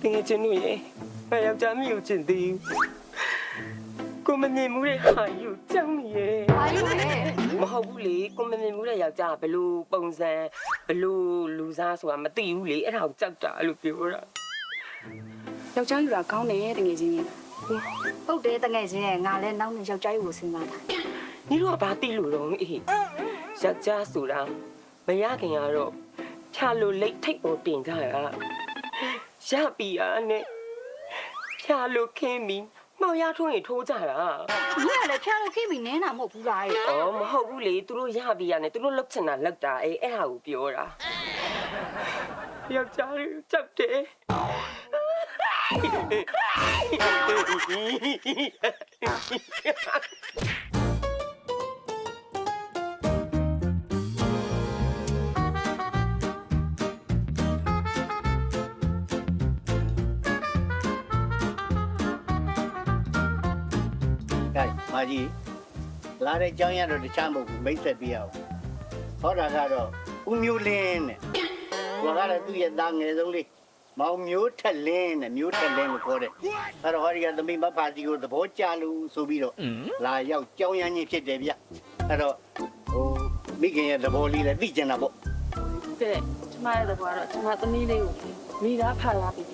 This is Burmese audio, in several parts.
တကယ်ချင်းတို့ရေမယောက်ျားမယူချင်သေးဘူးကိုမမြင်မှုတဲ့ဟာယူကြောက်နေရေဘာလို့လဲမဟုတ်ဘူးလေကိုမမြင်မှုတဲ့ယောက်ျားကဘလို့ပုံစံဘလို့လူစားဆိုတာမသိဘူးလေအဲ့ဒါကိုကြောက်တာလို့ပြောတာယောက်ျားယူတာကောင်းတယ်တကယ်ချင်းဟုတ်တယ်တငယ်ချင်းရဲ့ငါလည်းနောက်နေ့ယောက်ျားကြီးကိုစဉ်းစားတာညီတို့ကဘာသိလို့တော့အေးယောက်ျားဆိုတာမရခင်ကတော့ ဖြာလို့လိတ်ထိတ်ပေါ်တင်ကြရရပြီအားနဲ့ဖြာလို့ခင်းပြီးမောင်ရထွန်းရင်ထိုးကြတာ။ငါလည်းဖျားလို့ခိမိနဲတာမဟုတ်ဘူးလားရဲ့อ๋อမဟုတ်ဘူးလေသူတို့ရပြီရနဲ့သူတို့လောက်ချင်တာလောက်တာအေးအဲ့ဟာကိုပြောတာယောက်ျားလေးကြောက်တယ် မာကြီးလာတဲ့ကြောင်းရတော့တခြားမဟုတ်ဘူးမိတ်ဆက်ပြရအောင်ဟောတာကတော့ဦးမျိုးလင်းတဲ့ဟောကလည်းသူ့ရဲ့သားငယ်ဆုံးလေးမောင်မျိုးထက်လင်းတဲ့မျိုးထက်လင်းကိုခေါ်တဲ့အဲ့တော့ဟောဒီကသမီးမဖာစီကိုသဘောကျလို့ဆိုပြီးတော့လာရောက်ကြောင်းရမ်းချင်းဖြစ်တယ်ဗျအဲ့တော့ဟိုမိခင်ရဲ့သဘောလေးလည်းသိကျင်တာပေါ့တဲ့ကျမရဲ့သဘောကတော့ကျမသမီးလေးကိုမိသားဖလာပြီး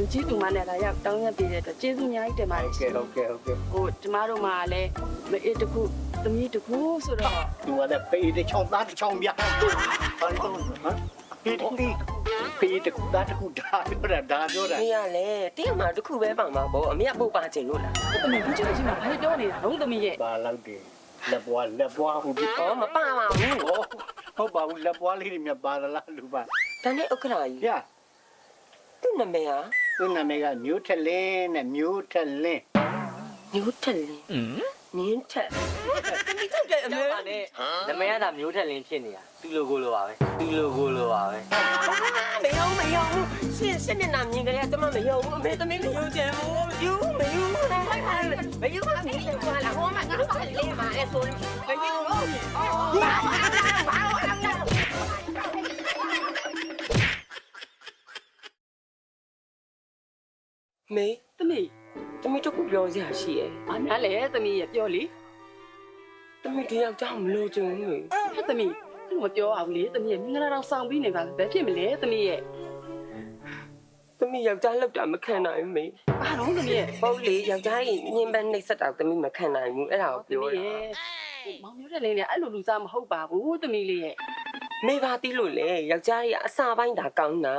လူကြီးတူမနဲ့လာရောက်တောင်းရပြတဲ့အတွက်ကျေးဇူးအများကြီးတင်ပါတယ်ကဲဟုတ်ကဲဟုတ်ကဲဟိုကျမတို့မှလည်းမအေးတစ်ခုသမီးတစ်ခုဆိုတော့သူကလည်းပေတစ်ချောင်းသားတစ်ချောင်းဗျဟန်တော့ဟမ်ပေတစ်ခုပေတစ်ခုသားတစ်ခုဒါပြောတာဒါပြောတာမရလေတင်းမှာတစ်ခုပဲပါမှာပေါ့အမေကပုတ်ပါချင်လို့လားသမီးလူကြီးကြီးမှာဘာပြောနေတာလုံးသမီးရဲ့ပါလောက်တယ်လက်ပွားလက်ပွားဟုတ်ပြီဩမပါပါဘူးဟုတ်ပါဘူးလက်ပွားလေးတွေမြပါသလားလူပါဒါနဲ့ဥက္ကရာကြီးဗျာသူ့နာမည်ဟာသူ့နာမည်ကမျိုးထက်လင်းနဲ့မျိုးထက်လင်းမျိုးထက်လင်းနင်းထက်တမီးကြောက်တယ်အမေပါနဲ့နမရတာမျိုးထက်လင်းဖြစ်နေတာသူ့လိုကိုလိုပါပဲသူ့လိုကိုလိုပါပဲမယုံမယုံရှင်းရှင်းနဲ့နာမြင်ကြရကျမမယုံအမေသမီးမယုံချင်ဘူးမယုံမယုံမယုံမမီးလေကွာလာဟောမငါတို့ကလေးမှာအဲဆိုမယုံ မေသမီးသမီးတို့ကိုပြောစရာရှိရဲ့ဘာများလဲသမီးရဲ့ပြောလေသမီးဒီယောက်ျားမလို့ကြုံဘူးဟဲ့သမီးသူမပြောအောင်လေသမီးရဲ့မင်္ဂလာတော်ဆောင်ပြီးနေပါဘယ်ဖြစ်မလဲသမီးရဲ့သမီးယောက်ျားလောက်တာမခံနိုင်ဘူးမေဘာတော့သမီးရဲ့ဟုတ်လေယောက်ျားကြီးညင်ပန်းနှိပ်စက်တာသမီးမခံနိုင်ဘူးအဲ့ဒါကိုပြောတာ မောင်မျိုးတဲ့လေးနဲ့အဲ့လိုလူစားမဟုတ်ပါဘူးသမီးလေးရဲ့ မေပါတီးလို့လေယောက်ျားကြီးကအစာပိုင်းဒါကောင်းတာ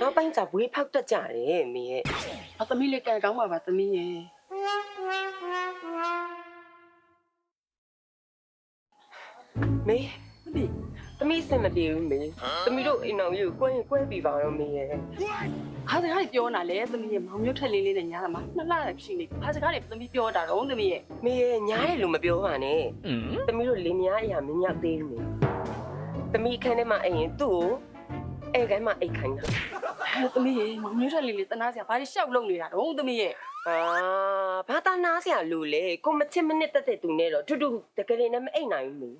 နောက်ပိုင်းကျဝေးဖောက်တတ်ကြတယ်မေရဲ့အသမီးလေးကံကောင်းပါပါသမီးရဲ့မေသမီးသမီးအဆင်မပြေဘူးမေသမီးတို့အိမ်အောင်ကြီးကိုကွဲရင်ကွဲပြီးပါတော့မေရဲ့ဟာစကားတွေပြောနေလေသမီးရဲ့မောင်မျိုးထက်လေးလေးနဲ့ညားတာမှာနှစ်လရှိနေဟာစကားတွေသမီးပြောတာတော့သမီးရဲ့မေရဲ့ညားတယ်လို့မပြောပါနဲ့သမီးတို့လင်းများအရာမင်းရောက်သေးဘူးမေ သမီးခန်းထဲမှာအိမ်ရင်သူ့ကိုအဲခိုင်းမှာအိတ်ခိုင်းတာဟဲ့သမီးရဲ့မောင်မျိုးထက်လေးလေးတနာစရာဘာတွေရှောက်လုံနေတာတော့သမီးရဲ့အာဘာသာနာစရာလို့လေကိုမချစ်မနစ်တက်တဲ့သူနဲ့တော့တူတူတကယ်လည်းမအိတ်နိုင်ဘူးမေ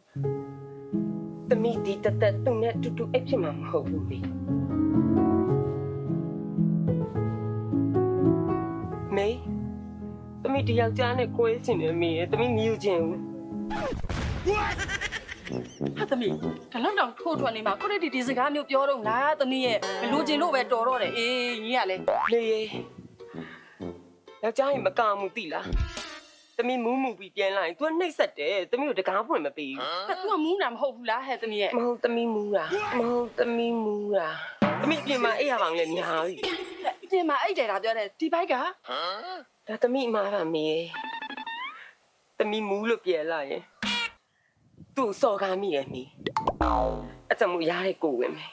သမီးဒီတက်တက်သူနဲ့တူတူအိတ်ဖြစ်မှာမဟုတ်ဘူးမေမေသမီးဒီယောက်ျားနဲ့ကိုယ်ချင်တယ်မေသမီးမြူချင်ဘူး ဟာသမီးဒါလောက်တောင်ထိုးထွက်နေမှာကိုရတီဒီစကားမျိုးပြောတော့လားသမီးရဲ့မလို့ချင်လို့ပဲတော်တော့တယ်အေးညီကလည်းလေယောက်ျားရင်မကမှုတိလားသမီးမူးမူပြီးပြန်လာရင် तू နှိပ်စက်တယ်သမီးကိုတကားဖွင့်မပေးဘူးသူကမူးတာမဟုတ်ဘူးလားဟဲ့သမီးရဲ့မဟုတ်သမီးမူးတာမဟုတ်သမီးမူးတာသမီးအပြင်မှာအိပ်ရပါအောင်လေများပြီပြင်မှာအိတ်တယ်တာပြောတယ်ဒီဘိုက်ကဒါသမီးအမားပါမေသမီးမူးလို့ပြန်လာရင် သူ့စော်ကားမိတယ်မေအတမူရတဲ့ကိုဝင်မယ်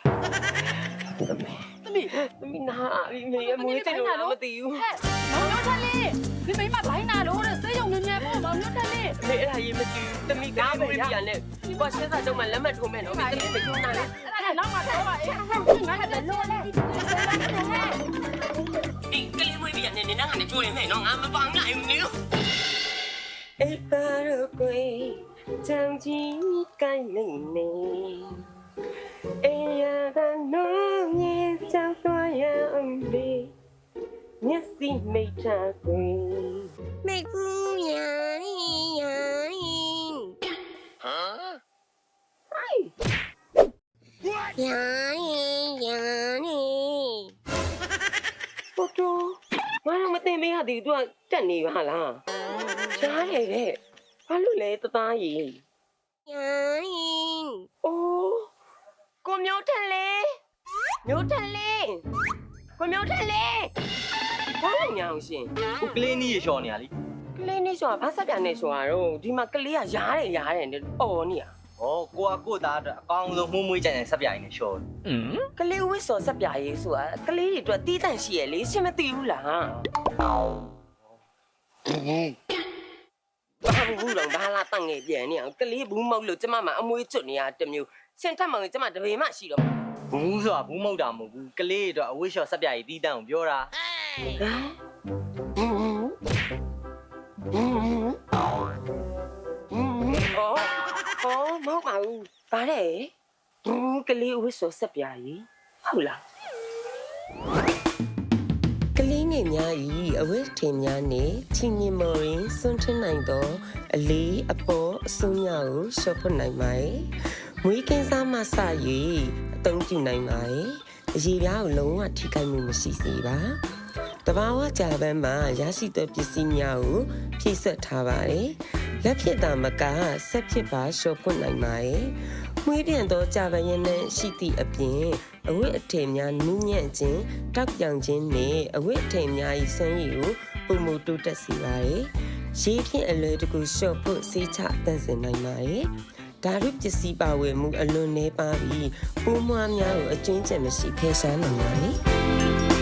သမီးသမီးသမီးနာအီမေအမွေးချင်လို့လားမသိဘူးဟဲ့မောင်မျိုးထက်လေးဒီမိမဘိုင်းနာလို့တဲ့စေးရုံမြဲမြဲပေါ့မောင်မျိုးထက်လေးအမေအဲ့ဒါရေးမကြည့်ဘူးတမိကားပဲရနဲ့ဒီကွာရှင်းစာတော့မှလက်မှတ်ထိုးမယ်နော်မင်းတမိမကျုံးနိုင်ဘူးအဲ့ဒါနောက်မှတော့ပါအေးငါကလည်းလောလဲဒီကလေးမွေးပြနေနေနာကနေကျိုးနေမယ်နော်ငါမပေါင်းနိုင်ဘူးနော်အေးပါတော့ကို ချမ်းကြီးကိုင်းနေနေအေးရတဲ့နိုးမြေကြောက်သွားရရန်လေးမျက်စိမိတ်ထားကွယ်မေကူယာရီယာရီဟိုင်းယာရီယာရီပို့တော့ဘာလို့မသိမေးရသေးဘူး तू ကတက်နေပါလားရှားလေတဲ့ ဘာလို့လဲတသားကြီးယာရီအိုးကိုမျိုးထက်လေမျိုးထက်လေကိုမျိုးထက်လေဘာလို့ညာအောင်ရှင်ခုကလေးနီးရလျှော်နေရလीကလေးနေဆိုတာဘာဆက်ပြန်နေဆိုတာတော့ဒီမှာကလေးကရားတယ်ရားတယ်နဲ့အော်နေရဩကိုကကိုသားအတွက်အကောင်းဆုံးမှုမွေးကြိုင်တဲ့ဆက်ပြိုင်နေလျှော်อืมကလေးဝစ်စော်ဆက်ပြရေးဆိုတာကလေးတွေအတွက်တီးတန့်ရှိရလေရှင်းမသိဘူးလား ဘာဘူးလုံးဘာလာတန့်ငယ်ပြန်နေအောင်ကလေးဘူးမဟုတ်လို့ကျမမအမွေးကျွတ်နေရတမျိုးရှင်းထက်မှကျမတပေမှရှိတော့ဘူးဆိုတာဘူးမဟုတ်တာမဟုတ်ဘူးကလေးတွေအတွက်အဝိရှော်ဆက်ပြိုင်တီးတန်းကိုပြောတာဟမ်ဟမ်ဟမ်အော်အော်မဟုတ်ပါဘူးဗါတဲ့ဘူးကလေးဝစ်စော်ဆက်ပြရေးဟုတ်လား နှင့်များ၏အဝတ်ထည်များနှင့်ချီငင်မော်ရင်စွန့်ထင်းနိုင်သော အလေးအပေါ်အဆုံးရကိုရှော့ဖွတ်နိုင်ပါ၏မွေးကင်းစားမှစ၍အသုံးပြုနိုင်ပါ၏အရေပြားကိုလုံးဝထိခိုက်မှုမရှိစေပါတဘာဝကြာပန်းမှာရရှိသောပစ္စည်းများကိုဖြည့်ဆွတ်ထားပါတယ်လက်ဖြစ်တာမကဆက်ဖြစ်ပါရှော့ဖွတ်နိုင်ပါတယ် မွေးပြန်သောကြာပန်းရင်းနဲ့ရှိသည့်အပြင်အဝတ်အထည်များနူးညံ့ခြင်းတောက်ပြောင်ခြင်းနဲ့အဝတ်အထည်များ၏စွမ်းရည်ကိုပုံမတိုးတက်စေပါတယ်။ရေးဖြင့်အလွယ်တကူရှော့ဖို့စေးချတန့်စင်နိုင်ပါတယ်။ဓာတ်ပစ္စည်းပါဝင်မှုအလွန်နည်းပါးပြီးပိုးမွှားများကိုအကျဉ်းချက်မရှိဖယ်ရှားနိုင်ပါတယ်။